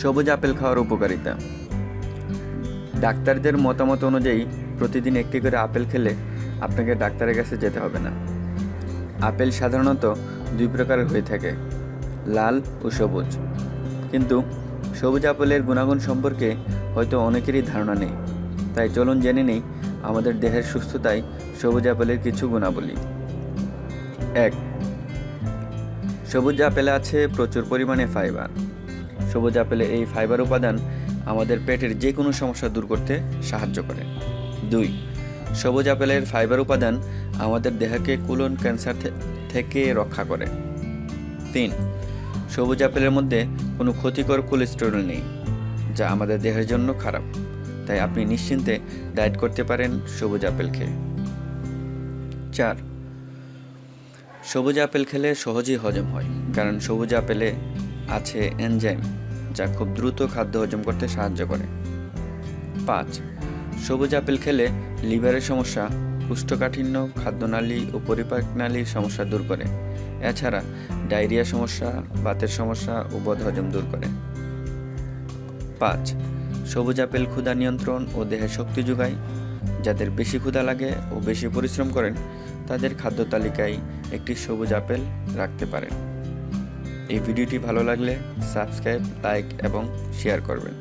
সবুজ আপেল খাওয়ার উপকারিতা। ডাক্তারদের মতামত অনুযায়ী, প্রতিদিন একটি করে আপেল খেলে আপনাকে ডাক্তারের কাছে যেতে হবে না। আপেল সাধারণত দুই প্রকারের হয়ে থাকে, লাল ও সবুজ। কিন্তু সবুজ আপেলের গুণাগুণ সম্পর্কে হয়তো অনেকেরই ধারণা নেই। তাই চলুন জেনে নেই আমাদের দেহের সুস্থতায় সবুজ আপেলের কিছু গুণাবলী। এক, সবুজ আপেলে আছে প্রচুর পরিমাণে ফাইবার। সবুজ আপেলে এই ফাইবার উপাদান আমাদের পেটের যে কোনো সমস্যা দূর করতে সাহায্য করে। দুই, সবুজ আপেলের ফাইবার উপাদান আমাদের দেহকে কুলন ক্যান্সার থেকে রক্ষা করে। তিন, সবুজ আপেলের মধ্যে কোনো ক্ষতিকর কোলেস্টেরল নেই, যা আমাদের দেহের জন্য খারাপ। তাই আপনি নিশ্চিন্তে ডায়েট করতে পারেন সবুজ আপেল খেয়ে চার, সবুজ আপেল খেলে সহজেই হজম হয়, কারণ সবুজ আপেলে আছে এনজাইম যা খুব দ্রুত খাদ্য হজম করতে সাহায্য করে। পাঁচ, সবুজ আপেল খেলে লিভারের সমস্যা কুষ্ঠকাঠিন্য খাদ্যনালী ও পরিপাকনালীর সমস্যা দূর করে। এছাড়া ডায়রিয়া সমস্যা, বাতের সমস্যা ও বদহজম দূর করে। পাঁচ, সবুজ আপেল ক্ষুধা নিয়ন্ত্রণ ও দেহে শক্তি যোগায়। যাদের বেশি ক্ষুধা লাগে ও বেশি পরিশ্রম করেন, তাদের খাদ্য তালিকায় একটি সবুজ আপেল রাখতে পারেন। এই ভিডিওটি ভালো লাগলে সাবস্ক্রাইব লাইক এবং শেয়ার করবেন।